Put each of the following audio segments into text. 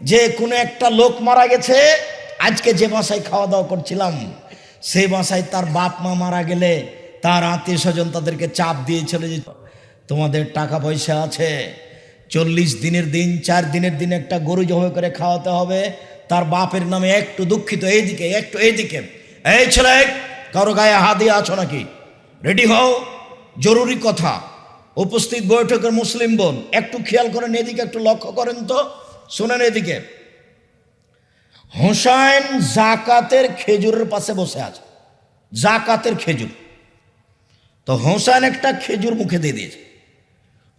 যে কোনো একটা লোক মারা গেছে, আজকে যে বাসায় খাওয়া দাওয়া করছিলাম, সেই বাসায় তার বাপ মা মারা গেলে তার আত্মীয় স্বজন তাদেরকে চাপ দিয়ে চলে যেত। তোমাদের টাকা পয়সা আছে, চল্লিশ দিনের দিন, চার দিনের দিন একটা গরু জবাই করে খাওয়াতে হবে। তার বাপের নামে একটু দুঃখিত, এইদিকে, একটু এইদিকে। এই ছেলে, কারও গায়ে হাত দিয়ে আছো নাকি? রেডি হও, জরুরি কথা। উপস্থিত বৈঠকের মুসলিম বোন, একটু খেয়াল করেন, এদিকে একটু লক্ষ্য করেন তো। শোনেন এদিকে। হোসাইন জাকাতের খেজুরের পাশে বসে আছে। জাকাতের খেজুর। তো হোসাইন একটা খেজুর মুখে দিয়ে দিয়েছে।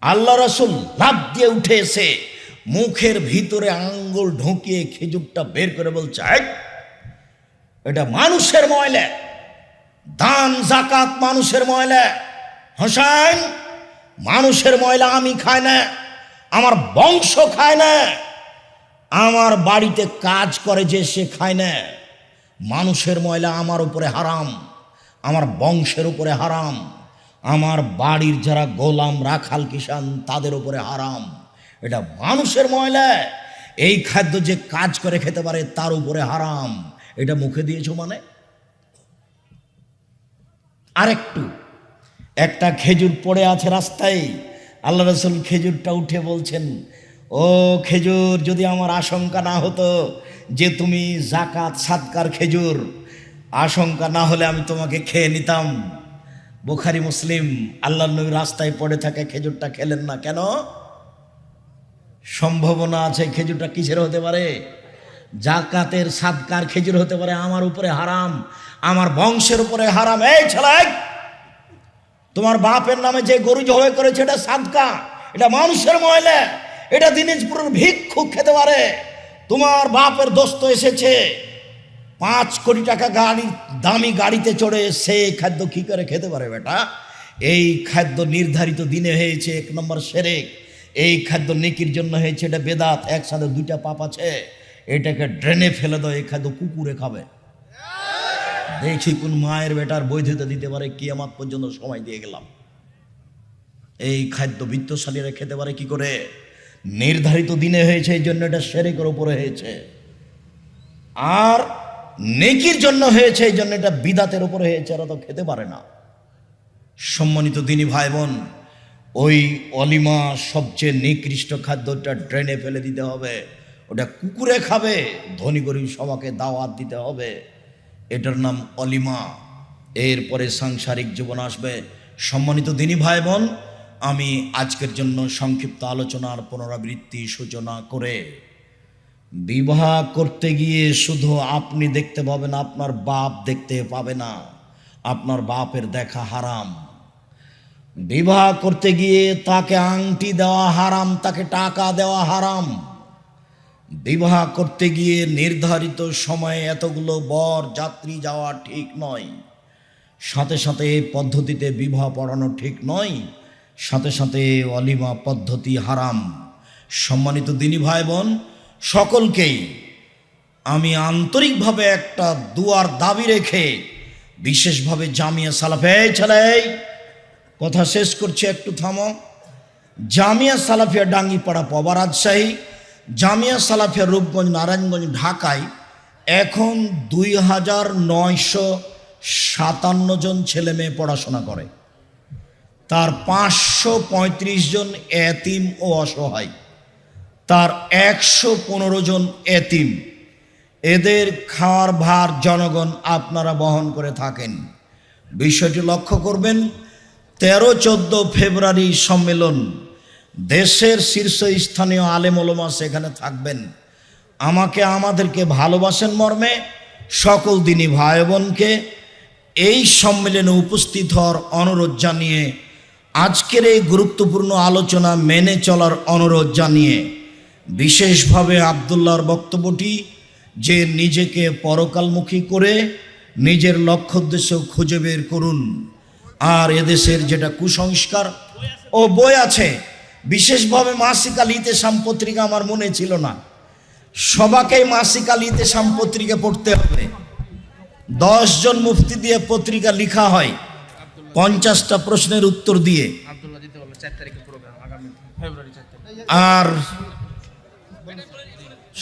আল্লাহ রসুল লাভ দিয়ে উঠে এসে মুখের ভিতরে আঙ্গুল ঢুকিয়ে খেজুরটা বের করে বলছে এটা মানুষের ময়লা। দান জাকাত মানুষের ময়লা। হোসাইন, মানুষের ময়লা আমি খাই না। আমার বংশ খায় না। আমার বাড়িতে কাজ করে যে সে খায় না। মানুষের ময়লা আমার উপরে হারাম, আমার বংশের উপরে হারাম, আমার বাড়ির যারা গোলাম, রাখাল কিষান তাদের উপরে হারাম। এটা মানুষের ময়লা। এই খাদ্য যে কাজ করে খেতে পারে তার উপরে হারাম। এটা মুখে দিয়েছ মানে? আরেকটু। একটা খেজুর পড়ে আছে রাস্তায়। আল্লাহ রসুল খেজুরটা উঠে বলছেন ও খেজুর, যদি আমার আশঙ্কা না হতো যে তুমি জাকাত, সাদকার খেজুর, আশঙ্কা না হলে আমি তোমাকে খেয়ে নিতাম। বোখারি, মুসলিম আল্লাহ নবী রাস্তায় পড়ে থাকে, খেজুরটা খেলেন না কেন? সম্ভাবনা আছে খেজুরটা কিসের হতে পারে? জাকাতের সাদকার খেজুর হতে পারে আমার উপরে হারাম, আমার বংশের উপরে হারাম। এই ছেলে, তোমার বাপের নামে যে গরু জবাই করেছে, এটা সাদকা, এটা মানুষের ময়লা। এটা দিনাজপুরের ভিক্ষু খেতে পারে। তোমার বাপের দোস্ত এসেছে। পাঁচ কোটি টাকা গাড়ি, দামি গাড়িতে চড়ে সে খাদ্য কি করে খেতে পারে বেটা? এই খাদ্য নির্ধারিত দিনে হয়েছে এক নম্বর সেরেক। এই খাদ্য নেকির জন্য হয়েছে এটা বেদাত, একসাথে দুইটা পাপ আছে। এটাকে ড্রেনে ফেলে দাও, এই খাদ্য কুকুরে খাবে। দেখি কোন মায়ের বেটার বৈধতা দিতে পারে কি আমার পর্যন্ত সময় দিয়ে গেলাম। এই খাদ্য বিত্তশালীরা খেতে পারে কি করে? নির্ধারিত দিনে হয়েছে, এই জন্য এটা সেরেকের উপরে হয়েছে। আর নেকির জন্য হয়েছে, এই জন্য এটা বিদাতের উপরে হয়েছে, এরা তো খেতে পারে না। সম্মানিত দিনী ভাই বোন ওই অলিমা সবচেয়ে নিকৃষ্ট খাদ্যটা ড্রেনে ফেলে দিতে হবে। ওটা কুকুরে খাবে, ধনী গরিব সবাকে দাওয়াত দিতে হবে। এটার নাম অলিমা। এরপরে সাংসারিক জীবন আসবে। সম্মানিত দিনী ভাই বোন আমি আজকের জন্য সংক্ষিপ্ত আলোচনার পুনরাবৃত্তি সূচনা করে বিবাহ করতে গিয়ে শুধু আপনি দেখতে পাবেন, আপনার বাপ দেখতে পাবে না। আপনার বাপের দেখা হারাম। বিবাহ করতে গিয়ে তাকে আংটি দেওয়া হারাম, তাকে টাকা দেওয়া হারাম। বিবাহ করতে গিয়ে নির্ধারিত সময়ে এতগুলো বর, যাত্রী যাওয়া ঠিক নয়। সাথে সাথে এই পদ্ধতিতে বিবাহ পড়ানো ঠিক নয়। সাথে সাথে অলিমা পদ্ধতি হারাম। সম্মানিত দিনী ভাই বোন সকলকেই আমি আন্তরিকভাবে একটা দুয়ার দাবি রেখে বিশেষভাবে জামিয়া সালাফে ছেলে কথা শেষ করছি একটু থামো। জামিয়া সালাফিয়া ডাঙ্গিপাড়া পবা রাজশাহী, জামিয়া সালাফিয়া রূপগঞ্জ, নারায়ণগঞ্জ, ঢাকায় এখন দুই হাজার নয়শো সাতান্ন জন ছেলে মেয়ে পড়াশোনা করে। তার পাঁচশো পঁয়ত্রিশ জন এতিম ও অসহায়। তার একশো পনেরো জন এতিম। এদের খাওয়ার ভার জনগণ আপনারা বহন করে থাকেন। বিষয়টি লক্ষ্য করবেন তেরো চোদ্দ ফেব্রুয়ারি সম্মেলন দেশের শীর্ষস্থানীয় আলেম ওলমা সেখানে থাকবেন। আমাকে আমাদেরকে ভালোবাসেন মর্মে, সকল দিনই ভাই বোনকে। এই সম্মেলনে উপস্থিত হওয়ার অনুরোধ জানিয়ে আজকের এই গুরুত্বপূর্ণ আলোচনা মেনে চলার অনুরোধ জানিয়ে বিশেষভাবে আবদুল্লাহর বক্তব্যটি যে নিজেকে পরকালমুখী করে নিজের লক্ষ্য উদ্দেশ্য খুঁজে বের করুন। আর এদেশের যেটা কুসংস্কার, ও বই আছে, বিশেষভাবে মাসিক আল ইতেসাম পত্রিকা আমার মনে ছিল না। সবাকেই মাসিক আল ইতেসাম পত্রিকা পড়তে হবে। জন মুফতি দিয়ে পত্রিকা লেখা হয়। পঞ্চাশটা প্রশ্নের উত্তর দিয়ে আর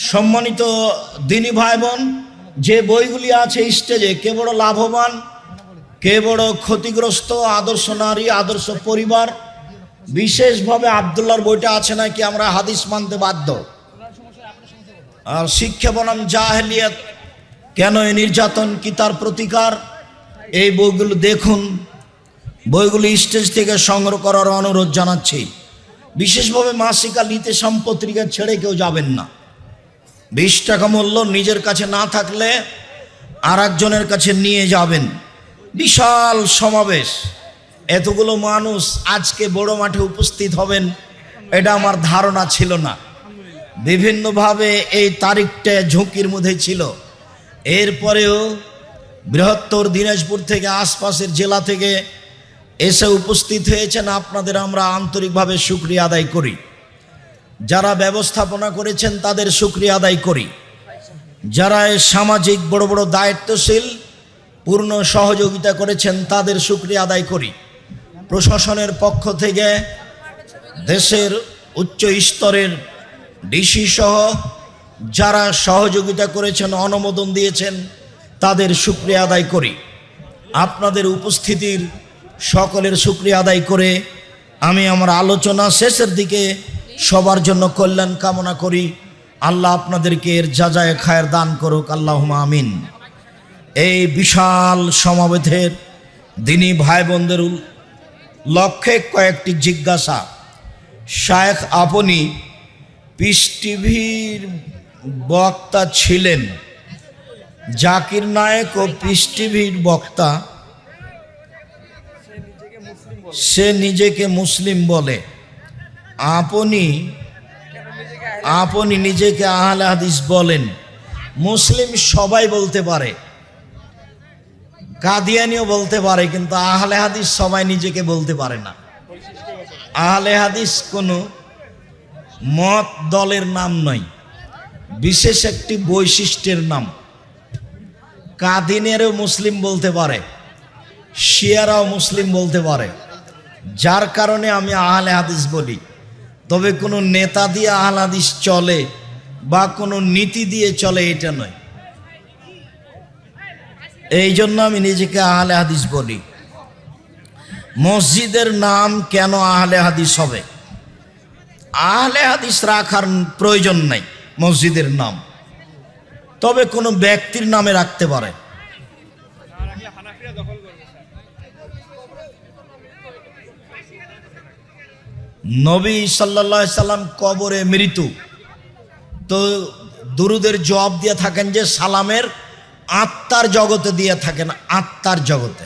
সম্মানিত দিনী ভাই বোন যে বইগুলি আছে স্টেজে কে বড় লাভবান কে বড় ক্ষতিগ্রস্ত আদর্শ নারী আদর্শ পরিবার বিশেষভাবে আবদুল্লার বইটা আছে নাকি আমরা হাদিস মানতে বাধ্য? আর শিক্ষা বনাম জাহেলিয়াত কেন এই নির্যাতন কি তার প্রতিকার? এই বইগুলো দেখুন। বইগুলি স্টেজ থেকে সংগ্রহ করার অনুরোধ জানাচ্ছি। বিশেষভাবে মাসিকা লিতে সম্পত্রিকা ছেড়ে কেউ যাবেন না। বিশ টাকা মূল্য নিজের কাছে না থাকলে আর একজনের কাছে নিয়ে যাবেন। বিশাল সমাবেশ। এতগুলো মানুষ আজকে বড় মাঠে উপস্থিত হবেন, এটা আমার ধারণা ছিল না। বিভিন্নভাবে এই তারিখটা ঝুঁকির মধ্যে ছিল। এরপরেও বৃহত্তর দিনাজপুর থেকে আশপাশের জেলা থেকে এসে উপস্থিত হয়েছেন, আপনাদের আমরা আন্তরিকভাবে সুক্রিয়া আদায় করি। যারা ব্যবস্থাপনা করেছেন, তাদের সুক্রিয়া আদায় করি। যারা সামাজিক বড় বড় দায়িত্বশীল, পূর্ণ সহযোগিতা করেছেন, তাদের সুক্রিয়া আদায় করি। প্রশাসনের পক্ষ থেকে দেশের উচ্চ স্তরের ডিসি সহ যারা সহযোগিতা করেছেন, অনুমোদন দিয়েছেন, তাদের সুক্রিয়া আদায় করি। আপনাদের উপস্থিতির সকলের শুক্রিয়া আদায় করে আমি আমার আলোচনা শেষের দিকে সবার জন্য কল্যাণ কামনা করি। আল্লাহ আপনাদেরকে এর যাজায় খায়ের দান করুক আল্লাহ আমিন। এই বিশাল সমাবেতের দিনী ভাই বোনদের লক্ষ্যে কয়েকটি জিজ্ঞাসা। শায়েখ আপনি পিস টিভির বক্তা ছিলেন। জাকির নায়েক ও পিস টিভির বক্তা সে নিজেকে মুসলিম বলে। আপনি আপনি নিজেকে আহলে হাদিস বলেন। মুসলিম সবাই বলতে পারে। কাদিয়ানিও বলতে পারে, কিন্তু আহলে হাদিস সবাই নিজেকে বলতে পারে না। আহলে হাদিস কোনো মত দলের নাম নয়, বিশেষ একটি বৈশিষ্ট্যের নাম। কাদিনেরও মুসলিম বলতে পারে, শিয়ারাও মুসলিম বলতে পারে। যার কারণে আমি আহলে হাদিস বলি। তবে কোনো নেতা দিয়ে আহলে হাদিস চলে বা কোনো নীতি দিয়ে চলে এটা নয়। এই জন্য আমি নিজেকে আহলে হাদিস বলি। মসজিদের নাম কেন আহলে হাদিস হবে? আহলে হাদিস রাখার প্রয়োজন নাই মসজিদের নাম। তবে কোনো ব্যক্তির নামে রাখতে পারে। নবী সাল্লা সাল্লাম কবরে মৃত্যু। তো দুরুদের জবাব দিয়ে থাকেন যে, সালামের আত্মার জগতে দিয়ে থাকেন, আত্মার জগতে।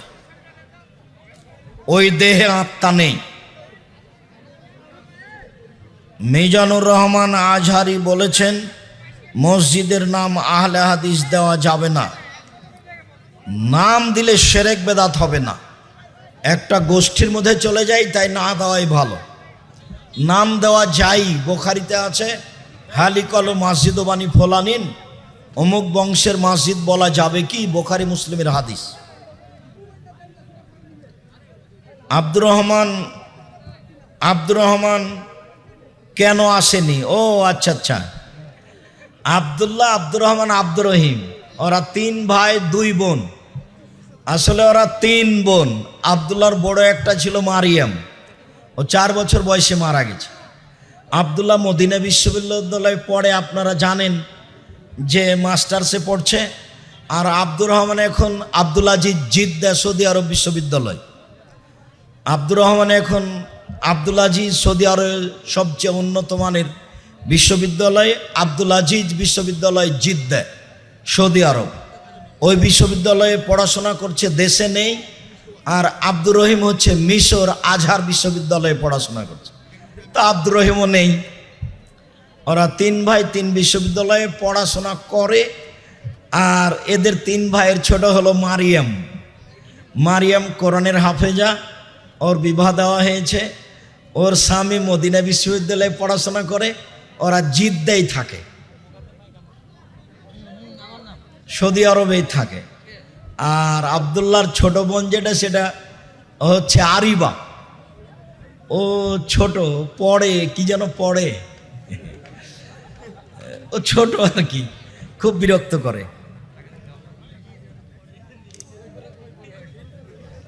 ওই দেহে আত্মা নেই। মিজানুর রহমান আজহারি বলেছেন, মসজিদের নাম আহলে হাদিস দেওয়া যাবে না। নাম দিলে সেরেক বেদাত হবে না। একটা গোষ্ঠীর মধ্যে চলে যাই, তাই না দেওয়াই ভালো। নাম দেওয়া যাই, বোখারিতে আছে হালিকল মসজিদ বাণী ফোলানিন, অমুক বংশের মসজিদ বলা যাবে কি? বোখারি মুসলিমের হাদিস। আব্দুর রহমান আব্দুর রহমান কেন আসেনি? ও আচ্ছা আচ্ছা। আবদুল্লাহ আব্দুর রহমান আব্দুর রহিম, ওরা তিন ভাই, দুই বোন। আসলে ওরা তিন বোন। আবদুল্লাহর বড় একটা ছিল মারিয়াম। ও চার বছর বয়সে মারা গেছে। আবদুল্লাহ মদিনা বিশ্ববিদ্যালয়ে পড়ে আপনারা জানেন যে মাস্টার্সে পড়ছে আর আব্দুর রহমান এখন Abdul Aziz Jeddah Saudi Arab বিশ্ববিদ্যালয়। আব্দুর রহমান এখন আব্দুল আজিজ সৌদি আরবের সবচেয়ে উন্নত মানের বিশ্ববিদ্যালয়, আব্দুল আজিজ বিশ্ববিদ্যালয় জিদ্দা সৌদি আরব। ওই বিশ্ববিদ্যালয়ে পড়াশোনা করছে, দেশে নেই আর আব্দুর রহিম হচ্ছে মিশর আজহার বিশ্ববিদ্যালয়ে পড়াশোনা করছে। তা আব্দুর রহিমও নেই। ওরা তিন ভাই তিন বিশ্ববিদ্যালয়ে পড়াশোনা করে, আর এদের তিন ভাইয়ের ছোট হলো মারিয়াম। মারিয়াম কোরআনের হাফেজা, ওর বিবাহ দেওয়া হয়েছে। ওর স্বামী মদিনা বিশ্ববিদ্যালয়ে পড়াশোনা করে, ওরা জিদ্দাই থাকে। সৌদি আরবেই থাকে। আর আবদুল্লাহর ছোট বোন যেটা, সেটা হচ্ছে আরিবা। ও ছোট, পড়ে, কি যেন পড়ে। ও ছোট আর কি, খুব বিরক্ত করে।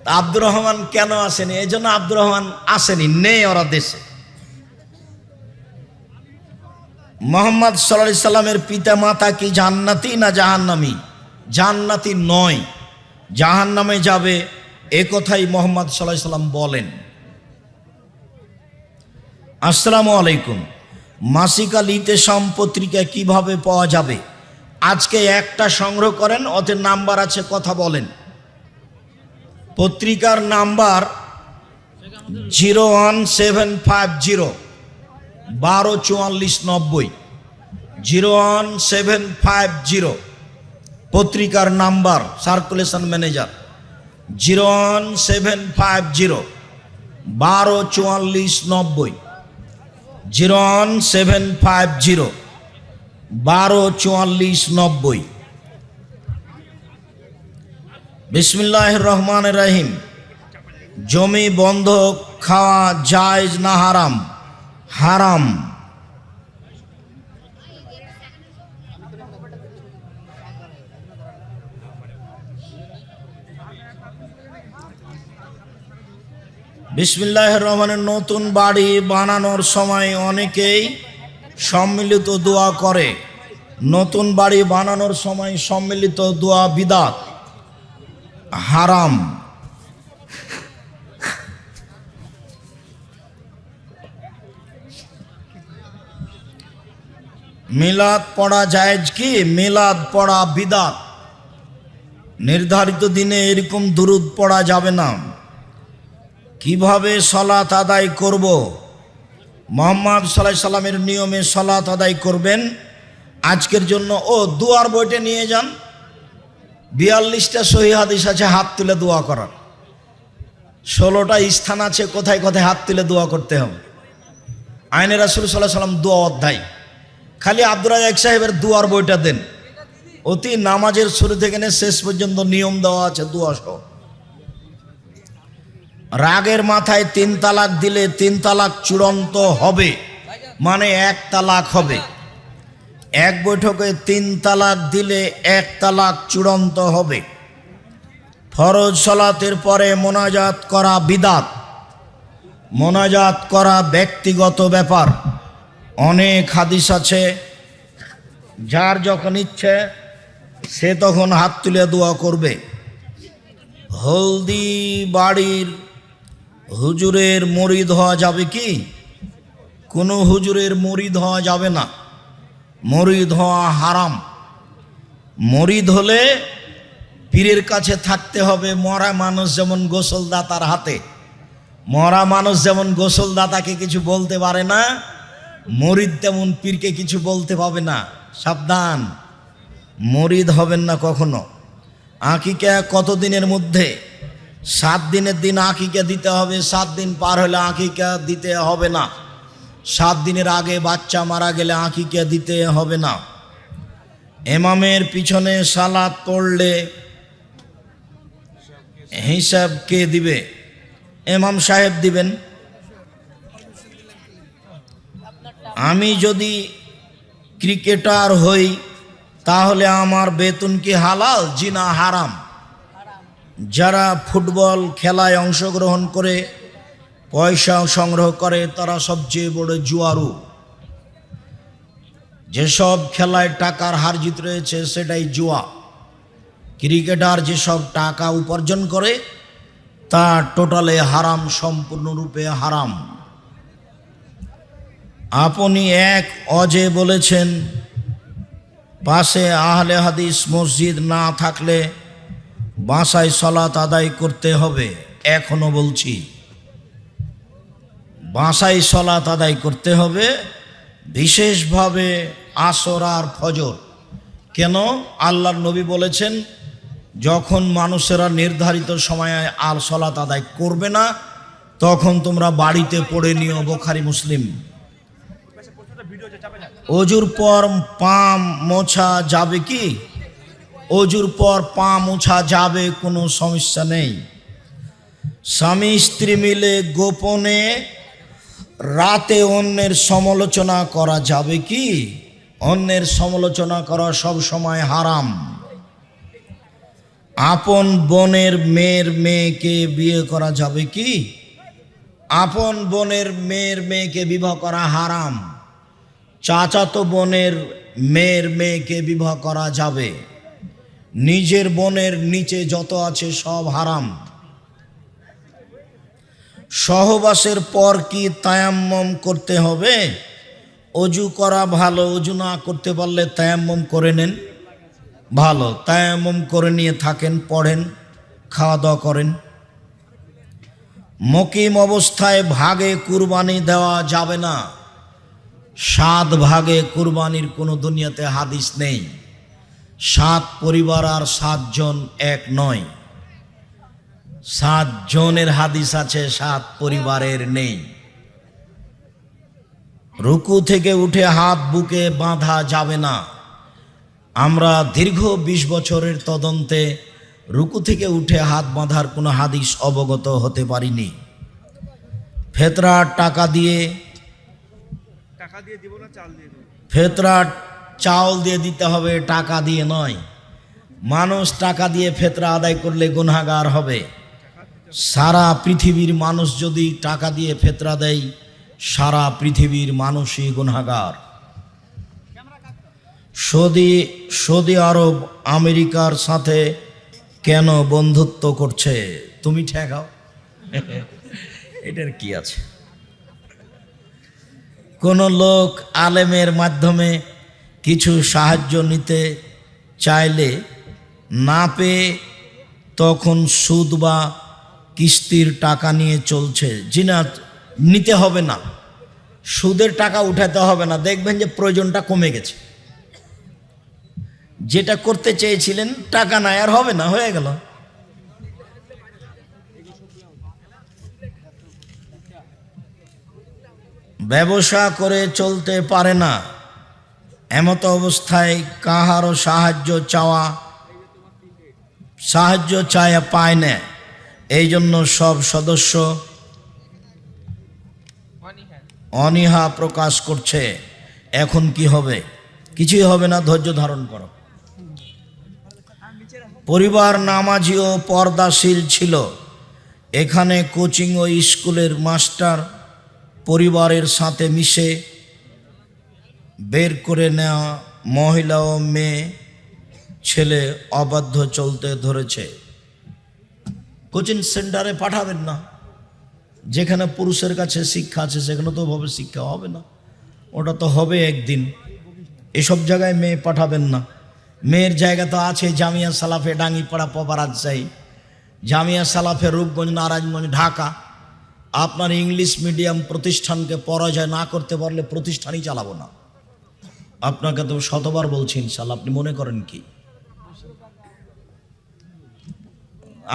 আব্দুর রহমান কেন আসেনি? এই জন্য আব্দুর রহমান আসেনি, নেই ওরা দেশে। মোহাম্মদ সাল্লাহ সাল্লামের পিতা মাতা কি জান্নাতি না জাহান্নামি? জান্নাতি নয়। জাহান্নামে যাবে, এ কথাই মোহাম্মদ সাল্লাহ সাল্লাম বলেন। আসসালামু আলাইকুম। মাসিকা লিতে সাম পত্রিকা কীভাবে পাওয়া যাবে? আজকে একটা সংগ্রহ করেন ওদের নাম্বার আছে, কথা বলেন। পত্রিকার number zero one seven five zero, বারো চুয়াল্লিশ নব্বই। Zero one seven five zero. পত্রিকার number circulation manager zero one seven five zero বারো চুয়াল্লিশ নব্বই zero one seven five zero বারো চুয়াল্লিশ নব্বই। বিসমিল্লাহ রহমান রাহিম, জমি বন্ধক খাওয়া জায়জ না হারাম হারাম। বিসমিল্লাহ রহমানের নতুন বাড়ি বানানোর সময় অনেকেই সম্মিলিত দোয়া করে। নতুন বাড়ি বানানোর সময় সম্মিলিত দোয়া বিদাত, হারাম। মিলাদ পড়া জায়েজ কি? মিলাদ পড়া বিদাত। নির্ধারিত দিনে এরকম দুরুদ পড়া যাবে না। কীভাবে সলাত আদায় করব? মোহাম্মদ সাল্লাহ সাল্লামের নিয়মে সলাত আদায় করবেন। আজকের জন্য, ও, দুয়ার বইটে নিয়ে যান। বিয়াল্লিশটা সহি হাদিস আছে, হাত তুলে দোয়া করার। ষোলোটা স্থান আছে, কোথায় কোথায় হাত তুলে দোয়া করতে হবে। আইনের রাসুল সাল্লাহ সাল্লাম দোয়া অধ্যায়। খালি আব্দুর রাজাক সাহেবের দুয়ার বইটা দেন। অতি নামাজের শুরু থেকে শেষ পর্যন্ত নিয়ম দেওয়া আছে, দোয়া সহ। রাগের মাথায় তিন তালাক দিলে তিন তালাক চূড়ান্ত হবে। মানে এক তালাক হবে। এক বৈঠকে তিন তালাক দিলে এক তালাক চূড়ান্ত হবে। ফরজ সলাতের পরে মোনাজাত করা বিদাত। মোনাজাত করা ব্যক্তিগত ব্যাপার। অনেক হাদিস আছে, যার যখন ইচ্ছে, সে তখন হাত তুলে দোয়া করবে। হলদি বাড়ির হুজুরের মরিদ হওয়া যাবে কি? কোনো হুজুরের মরিদ হওয়া যাবে না। মরিদ হওয়া হারাম। মরিদ হলে পীরের কাছে থাকতে হবে মরা মানুষ যেমন গোসলদাতার হাতে। মরা মানুষ যেমন গোসলদাতাকে কিছু বলতে পারে না, মরিদ তেমন পীরকে কিছু বলতে পাবে না। সাবধান। মরিদ হবেন না কখনো। আঁকিকা কত দিনের মধ্যে সাত দিনের দিন আঁকিকা দিতে হবে, সাত দিন পার হলে আঁকিকা দিতে হবে না। সাত দিনের আগে বাচ্চা মারা গেলে আঁকিকা দিতে হবে না। এমামের পিছনে সালাদ পড়লে হিসাব কে দিবে? এমাম সাহেব দিবেন। আমি যদি ক্রিকেটার হই, তাহলে আমার বেতন কি হালাল, জিনা হারাম? যারা ফুটবল খেলায় অংশগ্রহণ করে, পয়সা সংগ্রহ করে, তারা সবচেয়ে বড় জুয়ারু। যেসব খেলায় টাকার হার জিত রয়েছে, সেটাই জুয়া। ক্রিকেটার যেসব টাকা উপার্জন করে, তা টোটালে হারাম, সম্পূর্ণরূপে হারাম। আপনি এক অজে বলেছেন, পাশে আহলে হাদিস মসজিদ না থাকলে বাসায় সলাত আদায় করতে হবে, এখনও বলছি। বাসায় সলাত আদায় করতে হবে, বিশেষভাবে আসর আর ফজর। কেন? আল্লাহর নবী বলেছেন, যখন মানুষেরা নির্ধারিত সময়ে আর সলাত আদায় করবে না, তখন তোমরা বাড়িতে পড়ে নিও, বোখারি মুসলিম। অজুর পর পাম মোছা যাবে কি? অজুর পর পা মোছা যাবে, কোনো সমস্যা নেই। স্বামী স্ত্রী মিলে গোপনে রাতে অন্যের সমালোচনা করা যাবে কি? অন্যের সমালোচনা করা সব সময় হারাম। আপন বোনের মেয়ের মেয়েকে বিয়ে করা যাবে কি? আপন বোনের মেয়ের মেয়েকে বিবাহ করা হারাম। চাচাতো বোনের মেয়ের মেয়েকে বিবাহ করা যাবে। নিজের বোনের নিচে যত আছে সব হারাম। সহবাসের পর কি তায়াম্মম করতে হবে? অজু করা ভালো, অজু না করতে পারলে তায়াম্মম করে নেন। ভালো, তায়াম্মম করে নিয়ে থাকেন, পড়েন খাওয়া দাওয়া করেন। মকিম অবস্থায় ভাগে কুরবানি দেওয়া যাবে না। সাত ভাগে কুরবানির কোনো দুনিয়াতে হাদিস নেই। সাত পরিবার আর সাতজন এক নয়। সাত জনের হাদিস আছে সাত পরিবারের নেই। রুকু থেকে উঠে হাত বুকে বাঁধা যাবে না। আমরা দীর্ঘ ২০ বছরের তদন্তে রুকু থেকে উঠে হাত বাঁধার কোনো হাদিস অবগত হতে পারিনি। ফেতরার টাকা দিয়ে টাকা দিয়ে দিব না চাল দিয়ে ফেতরার চাউল দিয়ে দিতে হবে, টাকা দিয়ে নয়। মানুষ টাকা দিয়ে ফেতরা আদায় করলে গুনাগার হবে। সারা পৃথিবীর মানুষ যদি টাকা দিয়ে ফেতরা দেয়, সারা পৃথিবীর মানুষই গুনাগার সৌদি সৌদি আরব, আমেরিকার সাথে কেন বন্ধুত্ব করছে? তুমি ঠেকাও। এটার কি আছে? কোনো লোক আলেমের মাধ্যমে কিছু সাহায্য নিতে চাইলে না পেয়ে তখন সুদ বা কিস্তির টাকা নিয়ে চলছে। জিনা নিতে হবে না। সুদের টাকা উঠাতে হবে না। দেখবেন যে প্রয়োজনটা কমে গেছে। যেটা করতে চেয়েছিলেন, টাকা নাই, আর হবে না, হয়ে গেল। ব্যবসা করে চলতে পারে না। এমত অবস্থায় কাহারও সাহায্য চাওয়া, সাহায্য চায় পায় না। এই জন্য সব সদস্য অনীহা প্রকাশ করছে। এখন কি হবে? কিছুই হবে না, ধৈর্য ধারণ করো। পরিবার নামাজি ও পর্দাশীল ছিল। এখানে কোচিং ও স্কুলের মাস্টার পরিবারের সাথে মিশে বের করে নেওয়া মহিলা ও মেয়ে, ছেলে অবাধ্য চলতে ধরেছে। কোচিং সেন্টারে পাঠাবেন না। যেখানে পুরুষের কাছে শিক্ষা আছে, সেখানে তো ভাবে শিক্ষা হবে না। ওটা তো হবে একদিন। এসব জায়গায় মেয়ে পাঠাবেন না। মেয়ের জায়গা তো আছে জামিয়া সালাফে ডাঙ্গিপাড়া পপারাজশাহী জামিয়া সালাফে রূপগঞ্জ, নারায়ণগঞ্জ, ঢাকা। আপনার ইংলিশ মিডিয়াম প্রতিষ্ঠানকে পরাজয় না করতে পারলে প্রতিষ্ঠানই চালাবো না। আপনাকে তো শতবার বলছি ইনশাল্লাহ আপনি মনে করেন কি?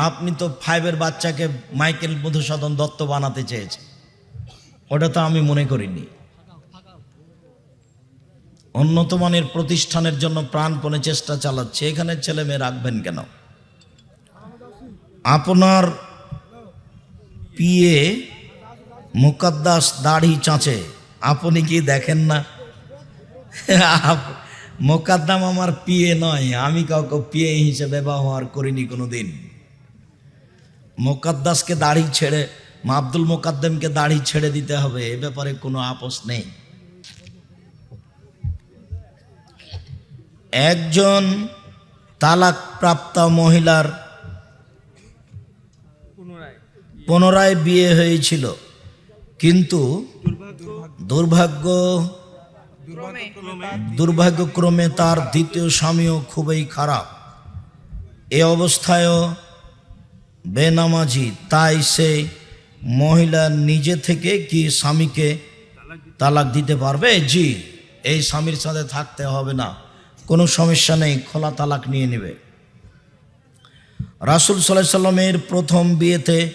আপনি তো ফাইভের বাচ্চাকে মাইকেল মধুসূদন দত্ত বানাতে চেয়েছেন। ওটা তো আমি মনে করিনি। উন্নত মানের প্রতিষ্ঠানের জন্য প্রাণপণে চেষ্টা চালাচ্ছে, এখানে ছেলে মেয়ে রাখবেন কেন? আপনার পিয়ে মুকাদ্দাস দাড়ি চাঁচে, আপনি কি দেখেন না? মোকাদ্দাম আমার পিয়ে নয়, আমি কাউকে পিয়ে হিসেবে ব্যবহার করিনি কোনো দিন মোকাদ্দাসকে দাড়ি ছেড়ে, মা আব্দুল মোকাদ্দমকে দাড়ি ছেড়ে দিতে হবে, এ ব্যাপারে কোনো আপোষ নেই। একজন তালাক প্রাপ্ত মহিলার পুনরায় বিয়ে হয়েছিল, কিন্তু দুর্ভাগ্য দুর্ভাগ্যক্রমে তার দ্বিতীয় স্বামীও খুবই খারাপ। এ অবস্থায়ও বেনামাজি তাই সে মহিলা নিজে থেকে কি স্বামীকে তালাক দিতে পারবে? জি এই স্বামীর সাথে থাকতে হবে না। কোনো সমস্যা নেই খোলা তালাক নিয়ে নেবে। রাসুল সাল্লাহ সাল্লামের প্রথম বিয়েতে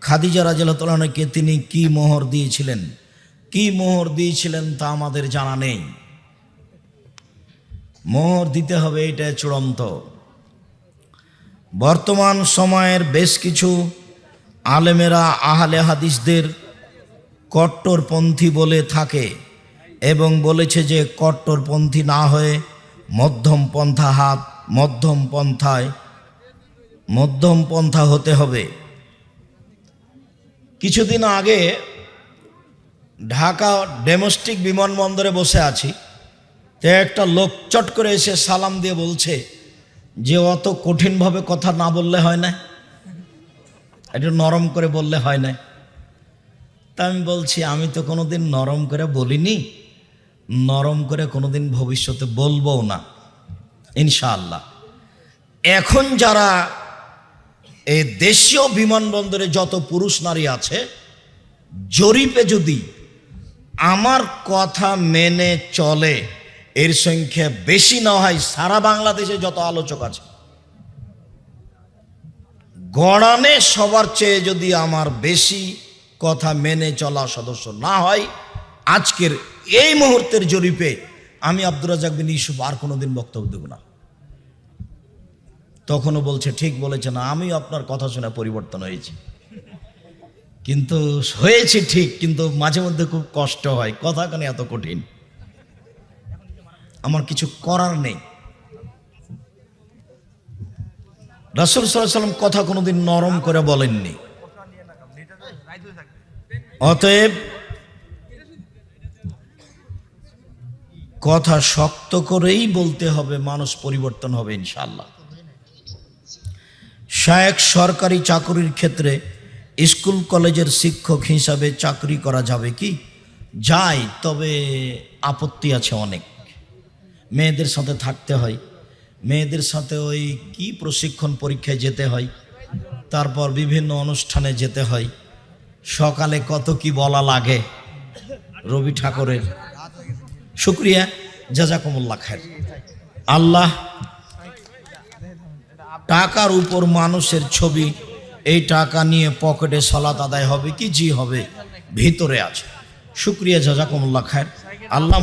খাদিজা রাজালকে তিনি কি মোহর দিয়েছিলেন? কি মোহর দিয়েছিলেন তা আমাদের জানা নেই। মোহর দিতে হবে এটা চূড়ান্ত। বর্তমান সময়ের বেশ কিছু আলেমেরা আহলে হাদিসদের কট্টরপন্থী বলে থাকে এবং বলেছে যে কট্টরপন্থী না হয়ে মধ্যম পন্থা হাত, মধ্যম পন্থায়, মধ্যম পন্থা হতে হবে। কিছুদিন আগে ঢাকা ডোমেস্টিক বিমানবন্দরে বসে আছি। তো একটা লোক চট করে এসে সালাম দিয়ে বলছে যে অত কঠিনভাবে কথা না বললে হয় না। একটু নরম করে বললে হয় না। তা আমি বলছি, আমি তো কোনোদিন নরম করে বলিনি, নরম করে কোনোদিন ভবিষ্যতে বলব না, ইনশাআল্লাহ। এখন যারা এই দেশীয় বিমানবন্দরে যত পুরুষ নারী আছে, জরিপে যদি আমার কথা মেনে চলে। এর সংখ্যা বেশি না হয় সারা বাংলাদেশে যত আলোচক আছে। গড়ানে সবার চেয়ে যদি আমার বেশি কথা মেনে চলা সদস্য না হয়, আজকের এই মুহূর্তের জরিপে আমি আব্দুর রাজাক বিন ইউসুফ আর কোনোদিন বক্তব্য দেব না। তখনও বলছে, ঠিক বলেছে না আমিও আপনার কথা শুনে পরিবর্তন হয়েছি। কিন্তু হয়েছে ঠিক, কিন্তু মাঝে মধ্যে খুব কষ্ট হয়। কথা কেন এত কঠিন। আমার কিছু করার নেই। রাসুল সাল্লাম কথা কোনোদিন নরম করে বলেননি। অতএব কথা শক্ত করেই বলতে হবে, মানুষ পরিবর্তন হবে ইনশাল্লাহ শায়েক সরকারি চাকরির ক্ষেত্রে স্কুল কলেজের শিক্ষক হিসাবে চাকরি করা যাবে কি? যায় তবে আপত্তি আছে অনেক। মেয়েদের সাথে থাকতে হয়। মেয়েদের সাথে ওই কি প্রশিক্ষণ পরীক্ষায় যেতে হয়, তারপর বিভিন্ন অনুষ্ঠানে যেতে হয়। সকালে কত কি বলা লাগে রবি ঠাকুরের। শুক্রিয়া, জাজাকুমুল্লাহ খায়ের। আল্লাহ টাকার উপর মানুষের ছবি এই টাকা নিয়ে পকেটে সলাত আদায় হবে কি? জি হবে। ভিতরে আছে। শুক্রিয়া, জাজাকুমুল্লাহ খায়ের। আল্লাহ